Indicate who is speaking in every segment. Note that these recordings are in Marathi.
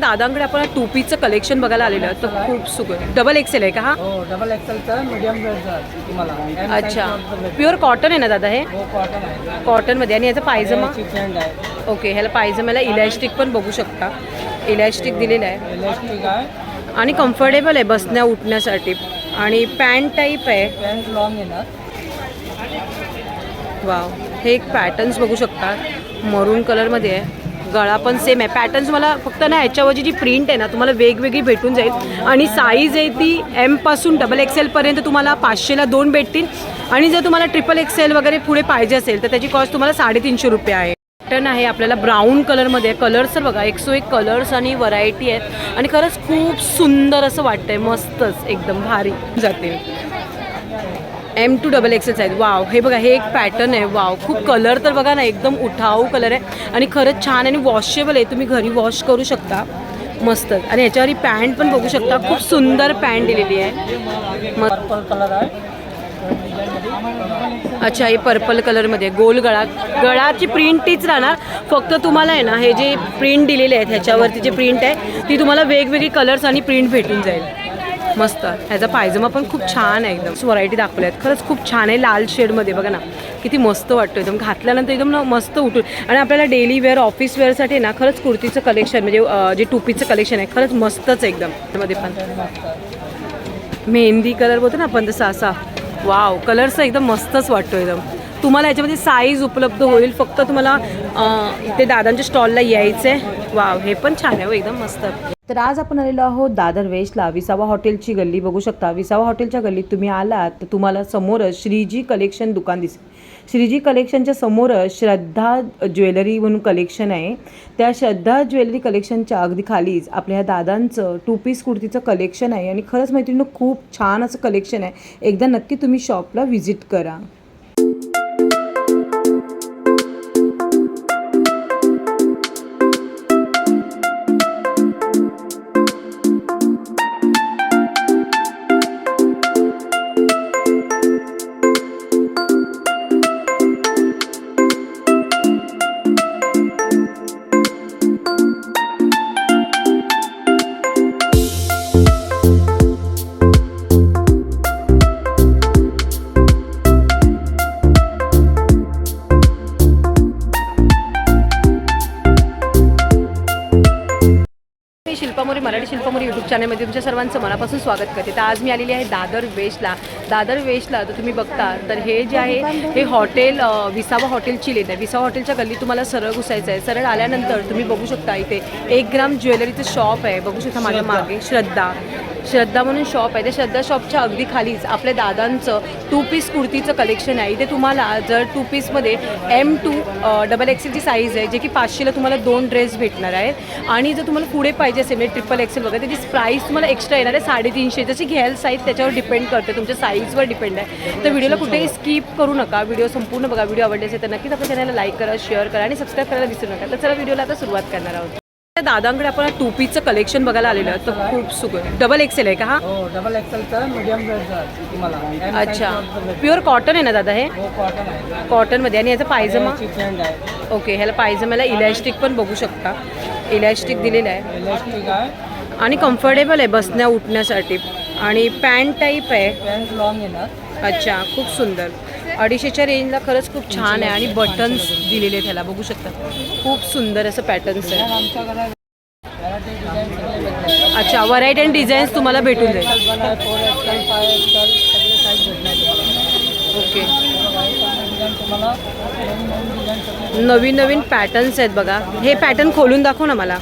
Speaker 1: दादांकडे आपण टू पीसचं कलेक्शन बघायला आलेलं आहे तर खूप सुगं डबल एक्सेल आहे का हा?
Speaker 2: हो डबल एक्सेलचं मीडियम तुम्हाला.
Speaker 1: अच्छा. प्युअर कॉटन आहे ना दादा हे?
Speaker 2: हो
Speaker 1: कॉटनमध्ये आणि याचा पायजमा? ओके ह्याला पायजमाला इलॅस्टिक पण बघू शकता. इलॅस्टिक दिलेलं आहे. आणि कम्फर्टेबल आहे बसण्या उठण्यासाठी. आणि पॅन्ट टाईप आहे.
Speaker 2: पॅन्ट लॉंग येणार
Speaker 1: वाव हे एक पॅटर्न्स बघू शकता. मरून कलरमध्ये आहे. गळा पण सेम आहे. पॅटर्न्स मला फक्त ना ह्याच्यावरची जी प्रिंट आहे ना तुम्हाला वेगवेगळी भेटून जाईल. आणि साईज आहे ती एमपासून डबल एक्सेलपर्यंत तुम्हाला पाचशेला दोन भेटतील. आणि जर तुम्हाला ट्रिपल एक्सेल वगैरे पुढे पाहिजे असेल तर त्याची कॉस्ट तुम्हाला साडेतीनशे रुपये आहे. पॅटर्न आहे आपल्याला ब्राऊन कलरमध्ये कलर्स तर बघा एक सो एक कलर्स आणि व्हरायटी आहेत. आणि खरंच खूप सुंदर असं वाटतंय. मस्तच एकदम भारी जाते. M two double XL size wow हे बघा हे एक पॅटर्न आहे. वाव खूप कलर तर बघा ना एकदम उठाऊ कलर आहे. आणि खरंच छान आणि वॉशेबल आहे. तुम्ही घरी वॉश करू शकता. मस्त. आणि याच्यावर ही पॅन्ट पण बघू शकता. खूप सुंदर पॅन्ट दिलेली आहे. मस्त.
Speaker 2: कलर आहे.
Speaker 1: अच्छा हे पर्पल कलरमध्ये गोल गळा. गळाची प्रिंट तीच राहणार. फक्त तुम्हाला आहे ना हे जे प्रिंट दिलेले आहेत ह्याच्यावरती जे प्रिंट आहे ती तुम्हाला वेगवेगळी कलर्स आणि प्रिंट भेटून जाईल. मस्त. ह्याचा पायजमा पण खूप छान आहे एकदम. व्हरायटी दाखवल्या आहेत खरंच खूप छान आहे लाल शेडमध्ये. बघा ना किती मस्त वाटतं एकदम घातल्यानंतर एकदम ना मस्त उठून. आणि आपल्याला डेली वेअर ऑफिस वेअरसाठी ना खरंच कुर्तीचं कलेक्शन म्हणजे जे टोपीचं कलेक्शन आहे खरंच मस्तच एकदम. त्यामध्ये पण. मेहंदी कलर बोलतो ना आपण तसा असा. वाव कलरचा एकदम मस्तच वाटतो एकदम. तुम्हाला याच्यामध्ये साईज उपलब्ध होईल. फक्त तुम्हाला ते इथे दादांच्या स्टॉलला यायचं आहे वाव हे पण छान आहे हो, एकदम मस्त. तर आज आपण आलेलो आहोत दादर वेस्टला. विसावा हॉटेलची गल्ली बघू शकता. विसावा हॉटेलच्या गल्लीत तुम्ही आलात तर तुम्हाला समोरच श्रीजी कलेक्शन दुकान दिसेल. श्रीजी कलेक्शनच्या समोरच श्रद्धा ज्वेलरी म्हणून कलेक्शन आहे. त्या श्रद्धा ज्वेलरी कलेक्शनच्या अगदी खालीच आपल्या ह्या दादांचं टू पीस कुर्तीचं कलेक्शन आहे. आणि खरंच मैत्रिणीनं खूप छान असं कलेक्शन आहे. एकदा नक्की तुम्ही शॉपला व्हिजिट करा. मराठी शिल्पा मोरे यूट्यूब चॅनलमध्ये तुमच्या सर्वांचं मनापासून स्वागत करते. तर आज मी आलेली आहे दादर वेस्टला दादर वेस्टला तर तुम्ही बघता तर हे जे आहे हे हॉटेल विसावा हॉटेलची लेन आहे विसावा हॉटेलच्या गल्ली तुम्हाला सरळ घुसायचं आहे. सरळ आल्यानंतर तुम्ही बघू शकता इथे एक ग्राम ज्वेलरीचं शॉप आहे. बघू शकता माझ्या मागे. श्रद्धा. श्रद्धा म्हणून शॉप आहे. त्या श्रद्धा शॉपच्या अगदी खालीच आपल्या दादांचं टू पीस कुर्तीचं कलेक्शन आहे. इथे तुम्हाला जर टू पीसमध्ये एम टू डबल एक्सेलची साईज आहे जे की पाचशेला तुम्हाला दोन ड्रेस भेटणार आहेत. आणि जर तुम्हाला पुढे पाहिजे असेल म्हणजे ट्रिपल एक्सेल वगैरे त्याची प्राईस तुम्हाला एक्स्ट्रा येणार आहे साडेतीनशे. जशी घ्याल साईज त्याच्यावर डिपेंड करते. तुमच्या साईजवर डिपेंड आहे. तर व्हिडिओला कुठेही स्किप करू नका. व्हिडिओ संपूर्ण बघा. व्हिडिओ आवडले असेल तर नक्कीच आपल्या चॅनलला लाईक करा शेअर करा आणि सबस्क्राईब करायला विसरू नका. तर चला व्हिडिओला आता सुरुवात करणार आहोत. दादांकडे आपण टू पीसचं कलेक्शन बघायला आलेलं आहे. तर खूप सुगं डबल एक्सेल आहे का हा?
Speaker 2: हो डबल एक्सेलचं मीडियम तुम्हाला. M size
Speaker 1: अच्छा.
Speaker 2: भेटेल.
Speaker 1: प्युअर कॉटन आहे ना दादा हे?
Speaker 2: हो कॉटन आहे.
Speaker 1: कॉटनमध्ये आणि याचा पायजमा?
Speaker 2: आहे.
Speaker 1: ओके ह्याला पायजमाला इलॅस्टिक पण बघू शकता. इलॅस्टिक दिलेलं आहे.
Speaker 2: इलेक्ट्रिक आहे.
Speaker 1: आणि कम्फर्टेबल आहे बसण्या उठण्यासाठी आणि पॅन्ट टाईप आहे.
Speaker 2: पॅन्ट लॉंग येणार
Speaker 1: अच्छा खूप सुंदर. अडीचशेच्या रेंजला खरंच खूप छान आहे आणि बटन्स दिलेले आहेत बघू शकता. खूप सुंदर असं पॅटर्न्स आहे. अच्छा व्हरायटी अँड डिझाईन्स तुम्हाला भेटून जाईल. ओके
Speaker 2: नवीन नवीन
Speaker 1: नवीन नवीन पॅटर्न्स आहेत बघा. हे पॅटर्न खोलून दाखव ना मला.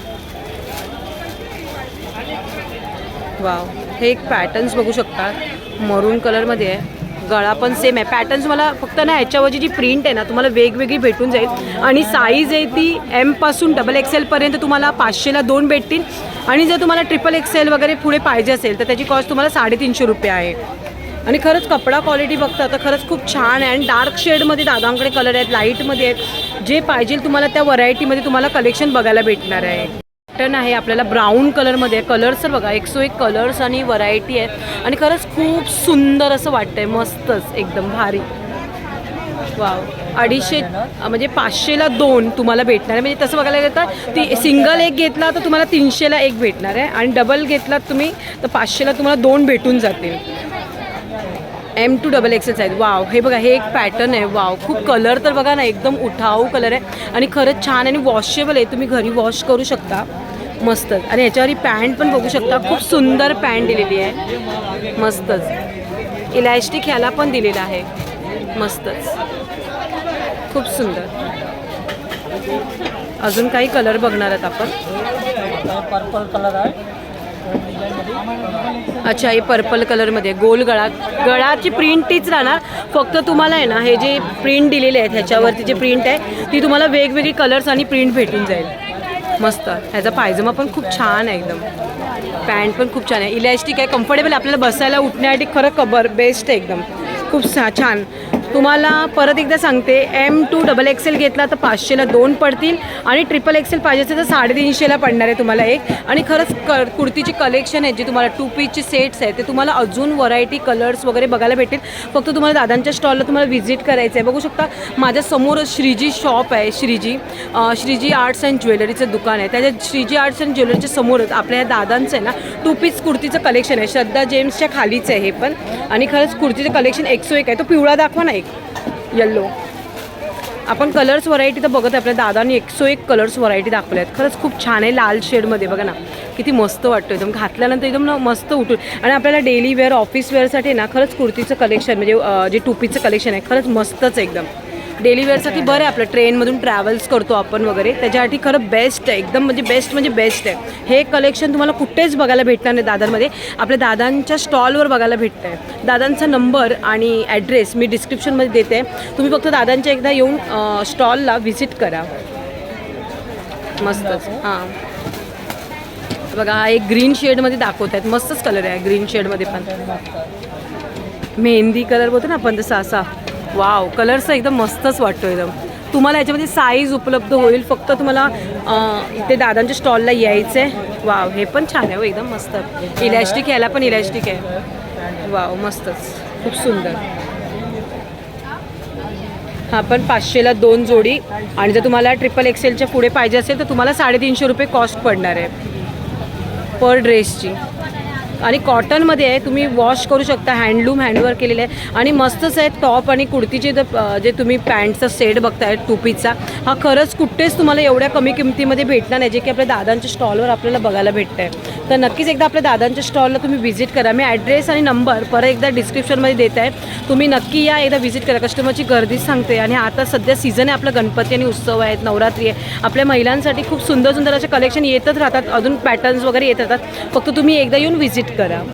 Speaker 1: वाव हे एक पॅटर्न्स बघू शकता. मरून कलरमध्ये आहे. गळा पण सेम आहे. पॅटर्न्स मला फक्त ना ह्याच्यावरची जी प्रिंट आहे ना तुम्हाला वेगवेगळी भेटून जाईल. आणि साईज आहे ती एमपासून डबल एक्सेलपर्यंत तुम्हाला पाचशेला दोन भेटतील. आणि जर तुम्हाला ट्रिपल एक्सेल वगैरे पुढे पाहिजे असेल तर त्याची कॉस्ट तुम्हाला साडेतीनशे रुपये आहे. आणि खरंच कपडा क्वालिटी बघता तर खरंच खूप छान आहे. आणि डार्क शेडमध्ये दादांकडे कलर आहेत लाईटमध्ये आहेत. जे पाहिजे तुम्हाला त्या व्हरायटीमध्ये तुम्हाला कलेक्शन बघायला भेटणार आहे. पॅटर्न आहे आपल्याला ब्राऊन कलरमध्ये कलर्स तर बघा एकसो एक कलर्स आणि व्हरायटी आहेत. आणि खरंच खूप सुंदर असं वाटतंय मस्तच एकदम भारी. वाव अडीचशे म्हणजे पाचशेला दोन तुम्हाला भेटणार आहे. म्हणजे तसं बघायला गेलं तर ती सिंगल एक घेतला तर तुम्हाला तीनशेला एक भेटणार आहे. आणि डबल घेतलात तुम्ही तर पाचशेला तुम्हाला दोन भेटून जातील. M two double XL size wow हे बघा हे एक पॅटर्न आहे. वाव खूप कलर तर बघा ना एकदम उठाऊ कलर आहे. आणि खरंच छान आणि वॉशेबल आहे. तुम्ही घरी वॉश करू शकता. मस्तच आणि याच्यावर ही पॅन्ट पण बघू शकता. खूप सुंदर पॅन्ट दिलेली आहे. मस्तच इलॅस्टिक ह्याला पण दिलेलं आहे. मस्तच खूप सुंदर. अजून काही कलर बघणार आहेत आपण?
Speaker 2: पर्पल कलर आहे.
Speaker 1: अच्छा हे पर्पल कलरमध्ये गोल गळा. गळाची प्रिंट तीच राहणार. फक्त तुम्हाला आहे ना हे जे प्रिंट दिलेले आहेत ह्याच्यावरती जे प्रिंट आहे ती तुम्हाला वेगवेगळी कलर्स आणि प्रिंट भेटून जाईल. मस्त. ह्याचा पायजमा पण खूप छान आहे एकदम. पॅन्ट पण खूप छान आहे. इलॅस्टिक आहे कम्फर्टेबल आपल्याला बसायला उठण्यासाठी खरं कबर बेस्ट आहे एकदम. खूप छा छान. तुम्हाला परत एकदा सांगते एम टू डबल एक्सेल घेतला तर पाचशेला दोन पडतील आणि ट्रिपल एक्सेल पाहिजे असेल तर साडेतीनशेला पडणार आहे तुम्हाला एक. आणि खरंच क कुर्तीची कलेक्शन आहे जे तुम्हाला टू पीसचे सेट्स आहेत ते तुम्हाला अजून व्हरायटी कलर्स वगैरे बघायला भेटेल फक्त तुम्हाला दादांच्या स्टॉलला तुम्हाला व्हिजिट करायचं आहे बघू शकता माझ्यासमोर श्रीजी शॉप आहे श्रीजी. श्रीजी आर्ट्स अँड ज्वेलरीचं दुकान आहे. त्याच्या श्रीजी आर्ट्स अँड ज्वेलरीच्या समोरच आपल्या या दादांचं आहे ना टू पीस कुर्तीचं कलेक्शन आहे. श्रद्धा जेम्सच्या खालीच आहे हे पण. आणि खरंच कुर्तीचं कलेक्शन एकसो एक आहे. तो पिवळा दाखवा ना एक. येल्लो आपण कलर्स व्हरायटी तर बघत आहे आपल्या दादांनी एकसो एक कलर्स व्हरायटी दाखवल्या आहेत. खरंच खूप छान आहे लाल शेडमध्ये बघा ना किती मस्त वाटतं एकदम घातल्यानंतर एकदम ना मस्त उठून. आणि आपल्याला डेली वेअर ऑफिस वेअरसाठी ना खरंच कुर्तीचं कलेक्शन म्हणजे जे टोपीचं कलेक्शन आहे खरंच मस्तच एकदम. डेली वेअरसाठी बरं आहे आपलं ट्रेनमधून ट्रॅव्हल्स करतो आपण वगैरे. त्याच्यासाठी खरं बेस्ट आहे. एकदम म्हणजे बेस्ट म्हणजे बेस्ट आहे. हे कलेक्शन तुम्हाला कुठेच बघायला भेटणार नाही दादांमध्ये. आपल्या दादांच्या स्टॉलवर बघायला भेटतं आहे दादांचा नंबर आणि ॲड्रेस मी डिस्क्रिप्शनमध्ये देते. तुम्ही फक्त दादांच्या एकदा येऊन स्टॉलला व्हिजिट करा. मस्तच. हां. बघा हा एक ग्रीन शेडमध्ये दाखवत आहेत मस्तच कलर आहे ग्रीन शेडमध्ये पण. मेहंदी कलर बोलतो ना आपण तसा असा. वाव कलर्स एकदम मस्तच वाटतो एकदम. तुम्हाला याच्यामध्ये साईज उपलब्ध होईल फक्त तुम्हाला इथे दादांच्या स्टॉलला यायचं आहे वाव हे पण छान आहे हो एकदम मस्त. इलॅस्टिक याला पण इलॅस्टिक आहे. वाव मस्तच. खूप सुंदर. हा पण पाचशेला दोन जोडी. आणि जर तुम्हाला ट्रिपल एक्सेलच्या पुढे पाहिजे असेल तर तुम्हाला साडेतीनशे रुपये कॉस्ट पडणार आहे. पर ड्रेसची आणि कॉटनमध्ये आहे तुम्ही वॉश करू शकता हँडलूम हँडवर्क केलेलं आहे. आणि मस्तच आहे टॉप आणि कुर्तीचे ज- जे तुम्ही पॅन्टचा सेट बघताय टोपीचा हा खरंच कुठेच तुम्हाला एवढ्या कमी किमतीमध्ये भेटणार नाही जे की आपल्या दादांच्या स्टॉलवर आपल्याला बघायला भेटतं आहे तर नक्कीच एकदा आपल्या दादांच्या स्टॉलला तुम्ही व्हिजिट करा. मी ॲड्रेस आणि नंबर परत एकदा डिस्क्रिप्शनमध्ये देत आहे. तुम्ही नक्की या एकदा व्हिजिट करा. कस्टमरची गर्दीच सांगते आणि आता सध्या सीझन आहे आपला गणपती आणि उत्सव आहेत नवरात्री आहे. आपल्या महिलांसाठी खूप सुंदर सुंदर असे कलेक्शन येतच राहतात. अजून पॅटर्न्स वगैरे येत राहतात. फक्त तुम्ही एकदा येऊन व्हिजिट करा.